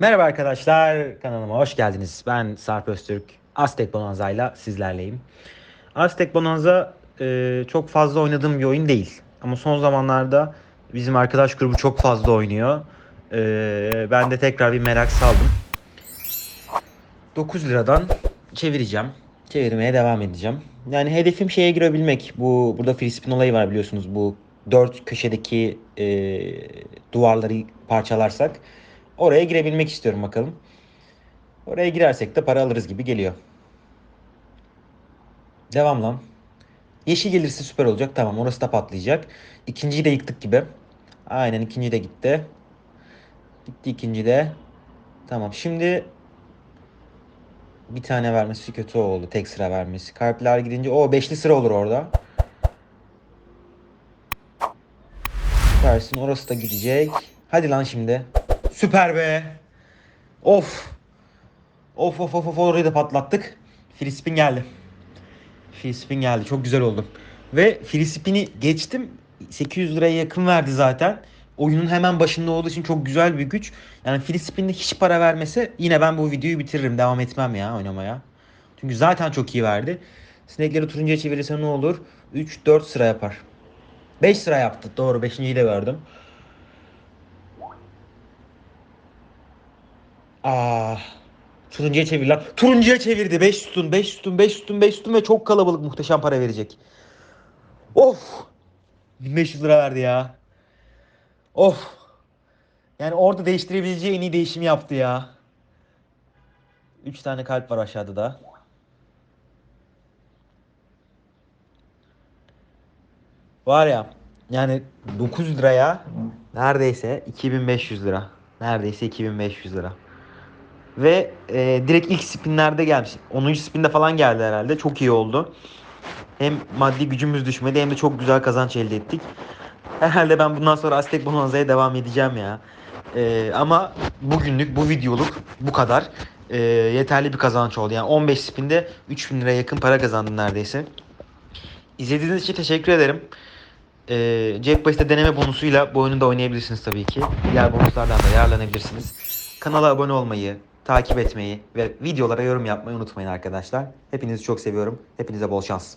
Merhaba arkadaşlar, kanalıma hoş geldiniz. Ben Sarp Öztürk. Aztek Bonanza ile sizlerleyim. Aztek Bonanza e, çok fazla oynadığım bir oyun değil. Ama son zamanlarda bizim arkadaş grubu çok fazla oynuyor. E, ben de tekrar bir merak saldım. 9 liradan çevireceğim. Çevirmeye devam edeceğim. Yani hedefim şeye girebilmek. Bu burada free spin olayı var biliyorsunuz. Bu dört köşedeki e, duvarları parçalarsak oraya girebilmek istiyorum bakalım. Oraya girersek de para alırız gibi geliyor. Devam lan. Yeşil gelirse süper olacak. Tamam orası da patlayacak. İkinciyi de yıktık gibi. Aynen ikinci de gitti. Gitti ikinci de. Tamam şimdi bir tane vermesi kötü oldu. Tek sıra vermesi. Kalpler gidince o beşli sıra olur orada. Versin orası da gidecek. Hadi lan şimdi. Süper be. Of. Of of of of orayı da patlattık. Filispin geldi. Filispin geldi. Çok güzel oldu. Ve Filispin'i geçtim. 800 liraya yakın verdi zaten. Oyunun hemen başında olduğu için çok güzel bir güç. Yani Filispin'de hiç para vermese yine ben bu videoyu bitiririm. Devam etmem ya oynamaya. Çünkü zaten çok iyi verdi. Sinekleri turuncuya çevirirse ne olur? 3-4 sıra yapar. 5 sıra yaptı. Doğru 5.yi de gördüm. Aa, turuncuya çevir lan. Turuncuya çevirdi. 5 sütun, 5 sütun, 5 sütun, 5 sütun ve çok kalabalık muhteşem para verecek. Of. 1500 lira verdi ya. Of. Yani orada değiştirebileceği en iyi değişimi yaptı ya. 3 tane kalp var aşağıda da. Var ya yani 9 liraya neredeyse 2500 lira. Neredeyse 2500 lira. Ve e, direkt ilk spinlerde gelmiş. 10. spinde falan geldi herhalde. Çok iyi oldu. Hem maddi gücümüz düşmedi hem de çok güzel kazanç elde ettik. Herhalde ben bundan sonra Aztek Bonanza'ya devam edeceğim ya. E, ama bugünlük bu videoluk bu kadar. E, yeterli bir kazanç oldu. Yani 15 spinde 3000 liraya yakın para kazandım neredeyse. İzlediğiniz için teşekkür ederim. Ee, Jackpot'ta deneme bonusuyla bu oyunu da oynayabilirsiniz tabii ki. Diğer bonuslardan da yararlanabilirsiniz. Kanala abone olmayı, takip etmeyi ve videolara yorum yapmayı unutmayın arkadaşlar. Hepinizi çok seviyorum. Hepinize bol şans.